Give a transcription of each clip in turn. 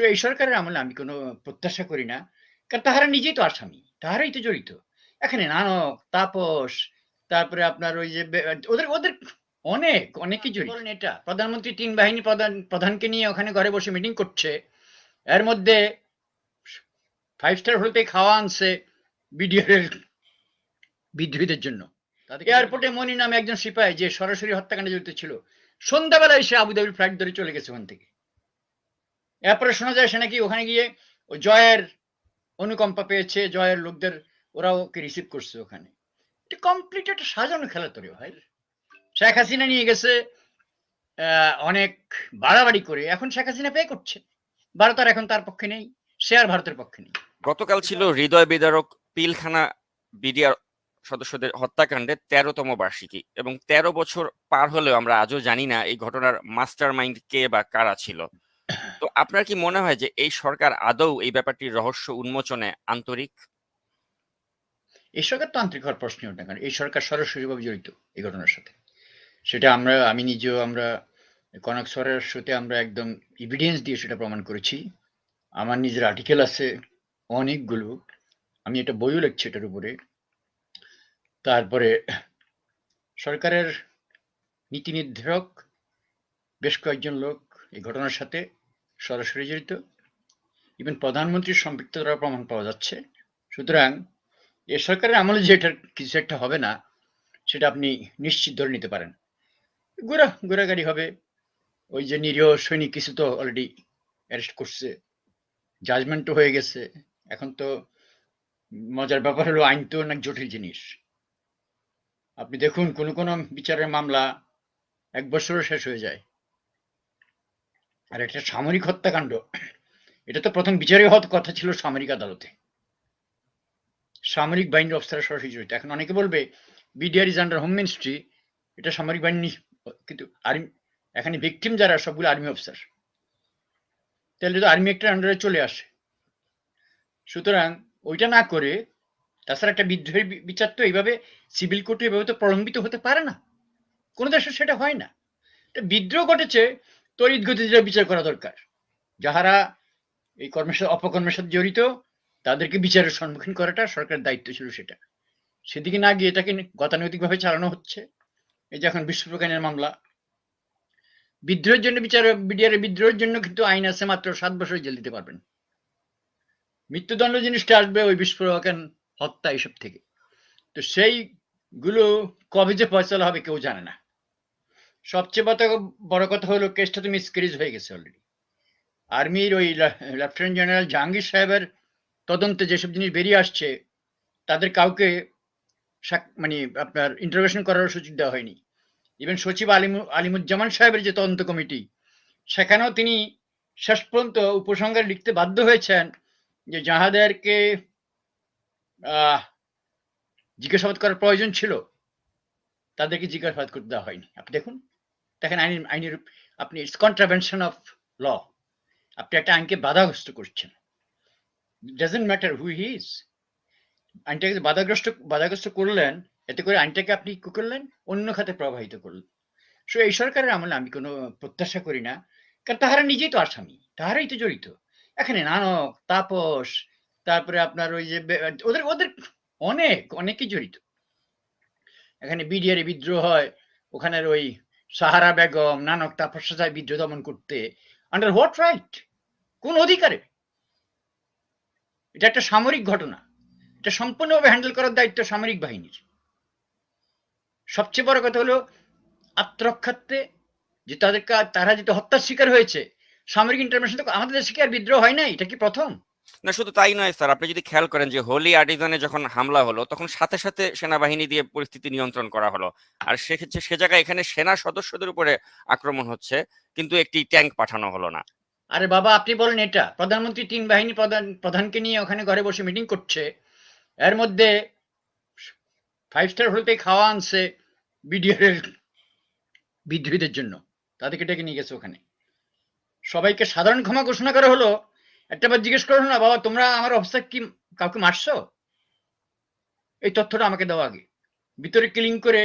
So এই সরকারের আমলে আমি কোনো প্রত্যাশা করি না কারণ তাহারা নিজেই তো আসামি তাহারাই তো জড়িত। এখানে নানক তাপস তারপরে আপনার ওই যে ওদের ওদের অনেক অনেকই জড়িত। এটা প্রধানমন্ত্রী তিন বাহিনী প্রধান প্রধানকে নিয়ে ওখানে ঘরে বসে মিটিং করছে এর মধ্যে ফাইভ স্টার হোটেলতে খাওয়া আনছে বিডিআর বিদ্রোহীদের জন্য। এয়ারপোর্টে মনি নামে একজন সিপাহী যে সরাসরি হত্যাকাণ্ডে জড়িত ছিল সন্ধ্যাবেলায় সে আবুধাবির ফ্লাইট ধরে চলে গেছে ওখান থেকে। এরপরে শোনা যায় সে নাকি ওখানে গিয়ে জয়ের অনুকম্পা পেয়েছে, জয়ের লোকদের ওরাও ওকে রিসিভ করছে ওখানে। এটা কমপ্লিট একটা সাজানো খেলা তৈরি ভাই। শেখ হাসিনা নিয়ে গেছে অনেক বাড়াবাড়ি করে। এখন শেখ হাসিনা পে করছে। ভারত আর এখন তার পক্ষে নেই, সে আর ভারতের পক্ষে নেই। গতকাল ছিল হৃদয় বিদারক পিলখানা বিডিআর সদস্যদের হত্যাকাণ্ডের তেরোতম বার্ষিকী এবং তেরো বছর পার হলেও আমরা আজও জানি না এই ঘটনার মাস্টার মাইন্ড কে বা কারা ছিল। তো আপনার কি মনে হয় যে এই সরকার আদৌ এই ব্যাপারটির রহস্য উন্মোচনে আন্তরিক? এই সরকার তান্ত্রিক হওয়ার প্রশ্নই ওঠে কারণ এই সরকার সরাসরিভাবে জড়িত এই ঘটনার সাথে। সেটা আমরা, আমি নিজেও আমরা কনক সরের সাথে আমরা একদম ইভিডেন্স দিয়ে সেটা প্রমাণ করেছি। আমার নিজের আর্টিকেল আছে, অনেকগুলো। আমি এটা বইও লিখছি এটার উপরে। তারপরে সরকারের নীতি নির্ধারক বেশ কয়েকজন লোক এই ঘটনার সাথে সরাসরি জড়িত। ইভেন প্রধানমন্ত্রীর সম্পৃক্ততার প্রমাণ পাওয়া যাচ্ছে। সুতরাং এ সরকারের আমলে যে এটা কিছু একটা হবে না, সেটা আপনি নিশ্চিত ধরে নিতে পারেন। গোড়া, গোড়াগাড়ি হবে। ওই যে নিরীহ সৈনিক কিছু তো অলরেডি অ্যারেস্ট করছে। জাজমেন্টও হয়ে গেছে। এখন তো মজার ব্যাপার হলো আইন তো অনেক জটিল জিনিস। আপনি দেখুন, কোন কোন বিচারের মামলা এক বছরও শেষ হয়ে যায়। আর একটা সামরিক হত্যাকাণ্ড। এটা তো প্রথম বিচারে হওয়ার কথা ছিল সামরিক আদালতে। সামরিক বাহিনীর অফিসার সরাসরি জড়িত। এখন অনেকে বলবে BDR is under home ministry এটা সামরিক বাহিনী কিন্তু আর্মি এখানে ভিকটিম যারা, সবগুলো আর্মি অফিসার তাহলে তো আর্মি একটা আন্ডারে চলে আসে। সুতরাং ওইটা না করে, তাছাড়া একটা বিদ্রোহের বিচার তো এইভাবে সিভিল কোর্টে এভাবে তো প্রলম্বিত হতে পারে না। কোনো দেশে সেটা হয় না। বিদ্রোহ ঘটেছে তড়িৎ গতিতে বিচার করা দরকার। যাহারা এই কর্মের সাথে, অপকর্মের সাথে জড়িত, তাদেরকে বিচারের সম্মুখীন করাটা সরকারের দায়িত্ব ছিল সেটা। সেদিকে না গিয়ে এটাকে গতানৈতিকভাবে চালানো হচ্ছে। এই যে এখন বিশ্বপ্রকাশের মামলা। বিদ্রোহের জন্য বিচার বিডিআর বিদ্রোহের জন্য কিন্তু আইন আছে মাত্র সাত বছর জেল দিতে পারবেন। মৃত্যুদণ্ড জিনিসটা আসবে ওই বিস্ফোরকেন হত্যা এইসব থেকে। তো সেইগুলো কবে যে ফয়সলা হবে কেউ জানে না। সবচেয়ে বড় কথা হলো কেসটা তো মিসক্যারেজ হয়ে গেছে অলরেডি আর্মির ওই লেফটেন্যান্ট জেনারেল জাহাঙ্গীর সাহেবের তদন্তে যেসব জিনিস বেরিয়ে আসছে, তাদের কাউকে মানে আপনার ইন্টারভেশন করার সুযোগ দেওয়া হয়নি। ইভেন সচিব আলিম আলিমুজ্জামান সাহেবের যে তদন্ত কমিটি, সেখানেও তিনি শেষ পর্যন্ত উপসংহার লিখতে বাধ্য হয়েছেন যে যাহাদেরকে জিজ্ঞাসাবাদ করার প্রয়োজন ছিল। তাদেরকে জিজ্ঞাসাবাদ করতে দেওয়া হয়নি। আপনি দেখুন। দেখেন আইনের আইনের, আপনি ইটস কন্ট্রাভেনশন অফ ল আপনি একটা আইনকে বাধাগ্রস্ত করছেন। Doesn't matter who he is আইনটাকে বাধাগ্রস্ত বাধাগ্রস্ত করলেন, এতে করে আইনটাকে আপনি কি করলেন? অন্য খাতে প্রবাহিত করলেন। সো এই সরকারের আমলে আমি কোনো প্রত্যাশা করি না। কারণ তাহারা নিজেই তো আসামি, তাহারাই তো জড়িত। এখানে নানক, তাপস, তারপরে আপনার ওই যে ওদের ওদের অনেক, অনেকই জড়িত। এখানে বিডিআর বিদ্রোহ হয়, ওখানের ওই সাহারা বেগম, নানক তাপস যায় বিদ্রোহ দমন করতে। আন্ডার হোয়াট রাইট কোন অধিকারে? এটা একটা সামরিক ঘটনা। এটা সম্পূর্ণভাবে হ্যান্ডেল করার দায়িত্ব সামরিক বাহিনীর। সবচেয়ে বড় কথা হলো, আত্মরক্ষার্থে যে তাদের তারা যেটা হত্যার শিকার হয়েছে, সামরিক ইন্টারভেনশন তো আমাদের দেশে কি আর বিদ্রোহ হয় নাই? এটা কি প্রথম? না, শুধু তাই নয়, স্যার। আপনি যদি খেয়াল করেন যে হোলি আর্টিজানে যখন হামলা হলো, তখন সাথে সাথে সেনাবাহিনী দিয়ে পরিস্থিতি নিয়ন্ত্রণ করা হলো। আর সেক্ষেত্রে সে জায়গায় এখানে সেনা সদস্যদের উপরে আক্রমণ হচ্ছে, কিন্তু একটি ট্যাঙ্ক পাঠানো হলো না। আরে বাবা, আপনি বলেন এটা। প্রধানমন্ত্রী তিন বাহিনী প্রধান, প্রধানকে নিয়ে ওখানে ঘরে বসে মিটিং করছে। এর মধ্যে ফাইভ স্টার হোটেলতে খাওয়া আনছে বিডিআর বিদ্রোহীদের জন্য। তাদেরকে ডেকে নিয়ে গেছে ওখানে। সবাইকে সাধারণ ক্ষমা ঘোষণা করা হলো। একটা বার জিজ্ঞেস করো না বাবা, তোমরা আমার অবস্থা কি কাউকে মারছো? এই তথ্যটা আমাকে দাও আগে। ভিতরে কিলিং করে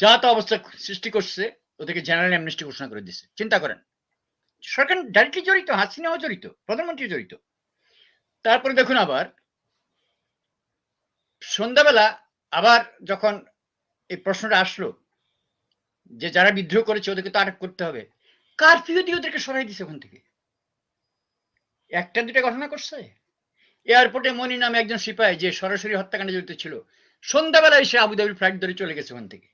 যা তা অবস্থা সৃষ্টি করছে, ওদেরকে জেনারেল অ্যামনেস্টি ঘোষণা করে দিচ্ছে চিন্তা করেন, সরকার ডাইরেক্টলি জড়িত, হাসিনাও জড়িত প্রধানমন্ত্রী জড়িত। তারপরে দেখুন আবার, সন্ধ্যাবেলা আবার যখন এই প্রশ্নটা আসলো, যে যারা বিদ্রোহ করেছে ওদেরকে তো আটক করতে হবে, কারফিউ দিয়ে ওদেরকে সরাই দিছে ওখান থেকে। একটা দুটা ঘটনা করছে? এয়ারপোর্টে মনি নামে একজন সিপাহী যে সরাসরি হত্যাকাণ্ডে জড়িত ছিল সন্ধ্যাবেলা এসে আবুধাবির ফ্লাইট ধরে চলে গেছে ওখান থেকে।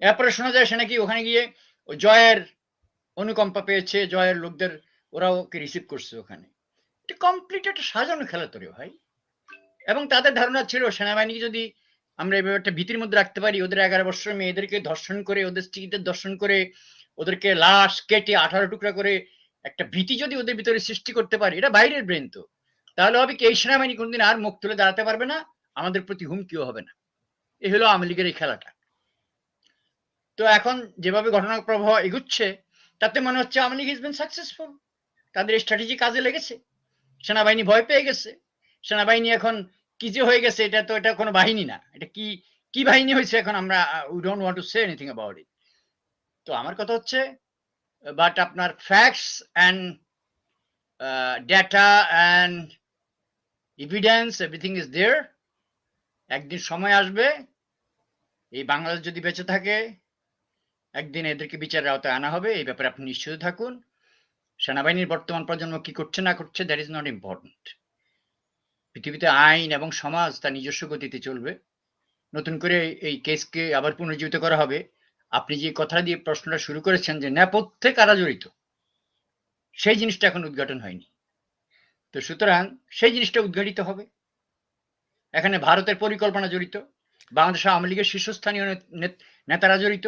এরপরে শোনা যায় সে নাকি ওখানে গিয়ে জয়ের অনুকম্পা পেয়েছে, জয়ের লোকদের ওরাও ওকে রিসিভ করছে ওখানে। কমপ্লিট একটা সাজানো খেলা তোরে ভাই। এবং তাদের ধারণা ছিল, সেনাবাহিনী যদি আমরা এই ব্যাপারটা ভীতির মধ্যে রাখতে পারি, ওদের এগারো বছর মেয়েদেরকে ধর্ষণ করে, ওদের স্ত্রীদের ধর্ষণ করে, ওদেরকে লাশ কেটে আঠারো টুকরা করে একটা ভীতি যদি ওদের ভিতরে সৃষ্টি করতে পারি, এটা বাইরের ব্রেন তো। তাহলে হবে কি, এই সেনাবাহিনী কোনদিন আর মুখ তুলে দাঁড়াতে পারবে না, আমাদের প্রতি হুমকিও হবে না। এই হলো আওয়ামী লীগের এই খেলাটা। তো এখন যেভাবে ঘটনা প্রবাহ এগুচ্ছে, তাতে মনে হচ্ছে Awami League is been successful তাদের স্ট্র্যাটেজি কাজে লেগেছে। সেনাবাহিনী ভয় পেয়ে গেছে। সেনাবাহিনী এখন কি যে হয়ে গেছে, এটা তো এটা কোনো বাহিনী না। এটা কি কি বাহিনী হয়েছে এখন আমরা we don't want to say anything about it তো আমার কথা হচ্ছে বাট আপনার facts and data and evidence everything is there একদিন সময় আসবে, এই বাংলাদেশ যদি বেঁচে থাকে, একদিন এদেরকে বিচারের আওতায় আনা হবে, এই ব্যাপারে আপনি নিশ্চিত থাকুন। সেনাবাহিনীর বর্তমান প্রজন্ম কি করছে না করছে দ্যাট ইজ নট ইম্পর্টেন্ট পৃথিবীতে আইন এবং সমাজ তার নিজস্ব গতিতে চলবে। নতুন করে এই কেসকে আবার পুনর্জীবিত করা হবে। আপনি যে কথা দিয়ে প্রশ্নটা শুরু করেছেন যে নেপথ্যে কারা জড়িত, সেই জিনিসটা এখন উদ্ঘাটন হয়নি। তো সুতরাং সেই জিনিসটা উদ্ঘাটিত হবে। এখানে ভারতের পরিকল্পনা জড়িত, বাংলাদেশ আওয়ামী লীগের শীর্ষস্থানীয় নেত- নেতারা জড়িত,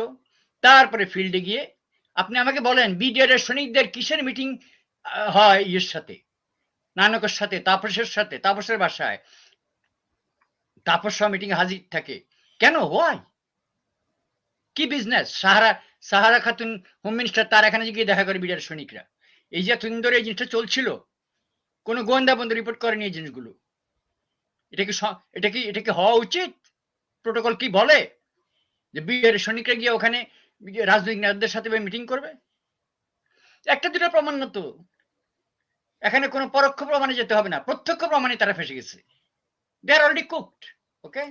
তারপরে ফিল্ডে গিয়ে আপনি আমাকে বলেন, বিডিআর সৈনিকদের কিসের মিটিং হয় ইয়ের সাথে, নানকের সাথে, তাপসের সাথে, তাপসের বাসায়? তাপস মিটিং হাজির থাকে। কেন? হোয়াই কি business Sahara Sahara Khatun home minister তার এখানে গিয়ে দেখা করে বিডিআর সৈনিকরা। এই যে এতদিন ধরে এই জিনিসটা চলছিল, কোনো গোয়েন্দা বন্ধু রিপোর্ট করেনি এই জিনিসগুলো। এটা কি এটা কি এটা কি হওয়া উচিত? প্রোটোকল কি বলে? যে বিয়ের সৈনিকরা গিয়ে ওখানে রাজনৈতিক নেতাদের সাথে মিটিং করবে? একটা দুটো প্রমাণ না তো এখানে কোনো পরোক্ষ প্রমাণে যেতে হবে না। প্রত্যক্ষ প্রমাণে তারা ফেসে গেছে। দে আর অলরেডি কুকড ওকে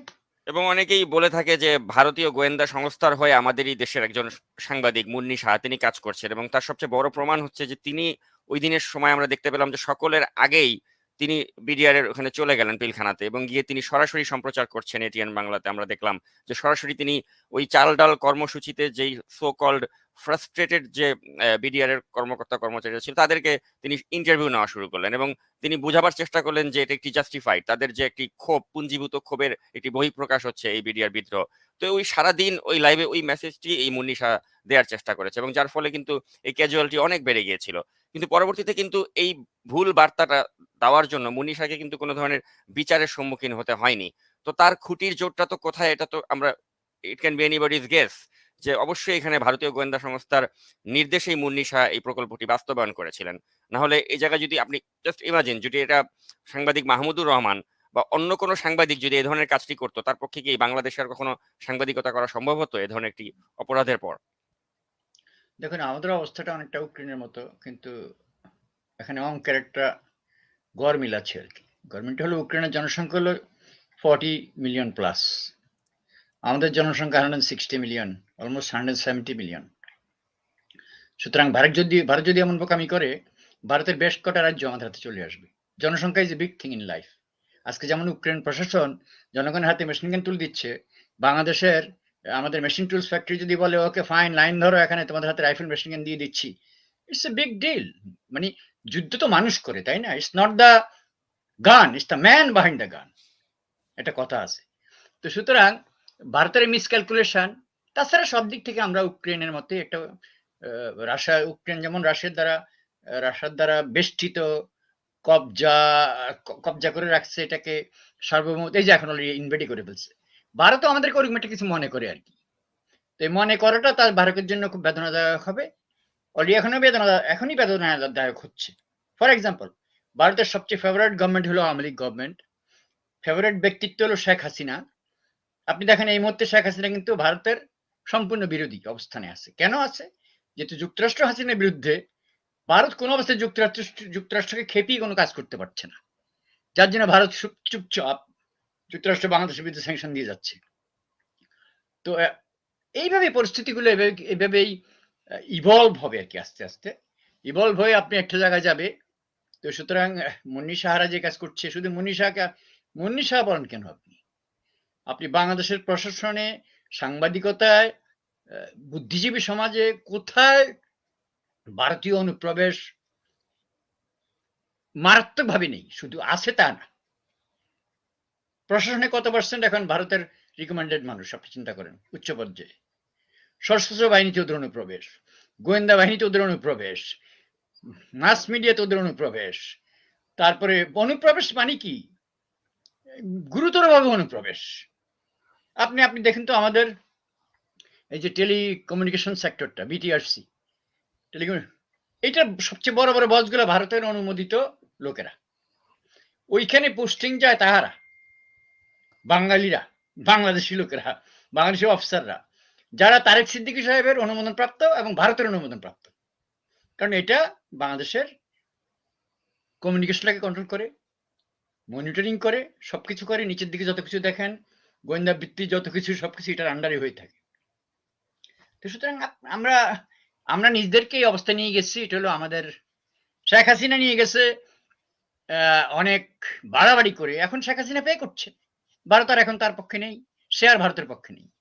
এবং অনেকেই বলে থাকে যে ভারতীয় গোয়েন্দা সংস্থার হয়ে আমাদেরই দেশের একজন সাংবাদিক মুন্নি শাহ তিনি কাজ করছেন এবং তার সবচেয়ে বড় প্রমাণ হচ্ছে যে তিনি ওই দিনের সময় আমরা দেখতে পেলাম যে সকলের আগেই তিনি বিডিআর এর ওখানে চলে গেলেন পিলখানাতে এবং গিয়ে তিনি সরাসরি সম্প্রচার করছেন এটিএন বাংলাতে। আমরা দেখলাম যে সরাসরি তিনি ওই চাল ডাল কর্মসূচিতে যেই সো কল্ড ফ্রাস্ট্রেটেড যে বিডিআর এর কর্মকর্তা, কর্মচারীরা ছিল, তাদেরকে তিনি ইন্টারভিউ নেওয়া শুরু করলেন এবং তিনি বোঝাবার চেষ্টা করলেন যে, এটা একটি জাস্টিফাইড তাদের যে একটি ক্ষোভ, পুঞ্জীভূত ক্ষোভের একটি বহিঃপ্রকাশ হচ্ছে এই বিডিআর বিদ্রোহ। তো ওই সারাদিন ওই লাইভে ওই মেসেজটি এই মুন্নিশা দেওয়ার চেষ্টা করেছে এবং যার ফলে কিন্তু এই ক্যাজুয়ালিটি অনেক বেড়ে গিয়েছিল। কিন্তু পরবর্তীতে কিন্তু এই ভুল বার্তাটা দেওয়ার জন্য মুন্নিশাকে কিন্তু কোনো ধরনের বিচারের সম্মুখীন হতে হয়নি। তো তার খুঁটির জোরটা তো কোথায়, এটা তো আমরা it can be anybody's guess যে অবশ্যই এখানে ভারতীয় গোয়েন্দা সংস্থার নির্দেশেই মুন্নিশা এই প্রকল্পটি বাস্তবায়ন করেছিলেন। না হলে এই জায়গায় যদি আপনি জাস্ট ইমাজিন যদি এটা সাংবাদিক মাহমুদুর রহমান বা অন্য কোনো সাংবাদিক যদি এই ধরনের কাজটি করতো, তার পক্ষে কি এই বাংলাদেশের কখনো সাংবাদিকতা করা সম্ভব হতো এই ধরনের একটি অপরাধের পর? দেখুন, আমাদের অবস্থাটা অনেকটা ইউক্রেনের মতো, কিন্তু এখানে অঙ্কের একটা গড় মিল আছে আর কি। গভর্নমেন্ট হলো ইউক্রেনের জনসংখ্যা হলো ফর্টি মিলিয়ন প্লাস আমাদের জনসংখ্যা hundred sixty million almost hundred seventy million সুতরাং ভারত যদি ভারত যদি এমন বোকামি করে, ভারতের বেশ কটা রাজ্য আমাদের হাতে চলে আসবে। জনসংখ্যা is a big thing in life আজকে যেমন ইউক্রেন প্রশাসন জনগণের হাতে মেশিন গান তুলে দিচ্ছে, বাংলাদেশের, আমাদের মেশিন টুলস ফ্যাক্টরি যদি বলে, ওকে ফাইন লাইন ধরো, এখানে তোমাদের হাতে রাইফেল মেশিন গান দিয়ে দিচ্ছি। ইটস এ বিগ ডিল মানে যুদ্ধ তো মানুষ করে, তাই না? It's not the gun it's the man behind the gun একটা কথা আছে। তো সুতরাং ভারতের মিসক্যালকুলেশন তাছাড়া সব দিক থেকে আমরা ইউক্রেনের মতে একটা রাশিয়া ইউক্রেন যেমন রাশিয়ার দ্বারা রাশিয়ার দ্বারা বেষ্টিত কবজা কবজা করে রাখছে এটাকে সার্বভৌমত্ব, এই যে এখন অলরেডি ইনভেডি করে ফেলছে। ভারতও আমাদেরকে ওরকম একটা কিছু মনে করে আর কি। তো এই মনে করাটা তার ভারতের জন্য খুব বেদনাদায়ক হবে। অলরেডি এখনও বেদনা এখনই বেদনাদায়ক হচ্ছে। ফর এক্সাম্পল ভারতের সবচেয়ে ফেভারিট গভর্নমেন্ট হলো আওয়ামী লীগ গভর্নমেন্ট ফেভারিট ব্যক্তিত্ব হলো শেখ হাসিনা। আপনি দেখেন এই মুহূর্তে শেখ হাসিনা কিন্তু ভারতের সম্পূর্ণ বিরোধী অবস্থানে আছে। কেন আছে? যেহেতু যুক্তরাষ্ট্র হাসিনার বিরুদ্ধে ভারত কোনো অবস্থায় যুক্তরাষ্ট্র যুক্তরাষ্ট্রকে খেপিয়ে কোনো কাজ করতে পারছে না। যার জন্য ভারত চুপচাপ যুক্তরাষ্ট্র বাংলাদেশের বিরুদ্ধে স্যাংশন দিয়ে যাচ্ছে। তো এইভাবে পরিস্থিতিগুলো এভাবে- এভাবেই ইভলভ হবে আর কি আস্তে আস্তে। ইভলভ হয়ে আপনি একটা জায়গায় যাবে। তো সুতরাং, মুন্নি সাহারা যে কাজ করছে, শুধু মুন্নি সাহাকে মুন্নি সাহা বলেন কেন আপনি? আপনি বাংলাদেশের প্রশাসনে সাংবাদিকতায় বুদ্ধিজীবী সমাজে কোথায় ভারতীয় অনুপ্রবেশ মারাত্মকভাবে নেই? শুধু আছে তা না। প্রশাসনে কত পার্সেন্ট এখন ভারতের রিকমেন্ডেড মানুষ, আপনি চিন্তা করেন, উচ্চ পর্যায়ে? সশস্ত্র বাহিনীতে ওদের অনুপ্রবেশ, গোয়েন্দা বাহিনীতে ওদের অনুপ্রবেশ মাস মিডিয়াতে ওদের অনুপ্রবেশ, তারপরে অনুপ্রবেশ মানে কি? গুরুতরভাবে অনুপ্রবেশ। আপনি আপনি দেখেন তো আমাদের এই যে টেলিকমিউনিকেশন সেক্টরটা বিটিআরসি টেলিকম এটা সবচেয়ে বড় বড় বসগুলো ভারতের অনুমোদিত লোকেরা। ওইখানে পোস্টিং যায় তাহারা, বাঙালিরা, বাংলাদেশি লোকেরা, বাংলাদেশি অফিসাররা, যারা তারেক সিদ্দিকী সাহেবের অনুমোদন প্রাপ্ত এবং ভারতের অনুমোদন প্রাপ্ত কারণ এটা বাংলাদেশের কমিউনিকেশনটাকে কন্ট্রোল করে মনিটরিং করে, সবকিছু করে, নিচের দিকে যত কিছু দেখেন গোয়েন্দা বৃত্তি যত কিছু, সবকিছু এটার আন্ডারে হয়ে থাকে। তো সুতরাং আমরা আমরা নিজেদেরকে এই অবস্থা নিয়ে গেছি। এটা হলো আমাদের, শেখ হাসিনা নিয়ে গেছে অনেক বাড়াবাড়ি করে। এখন শেখ হাসিনা পে করছে। ভারত আর এখন তার পক্ষে নেই, সে আর ভারতের পক্ষে নেই।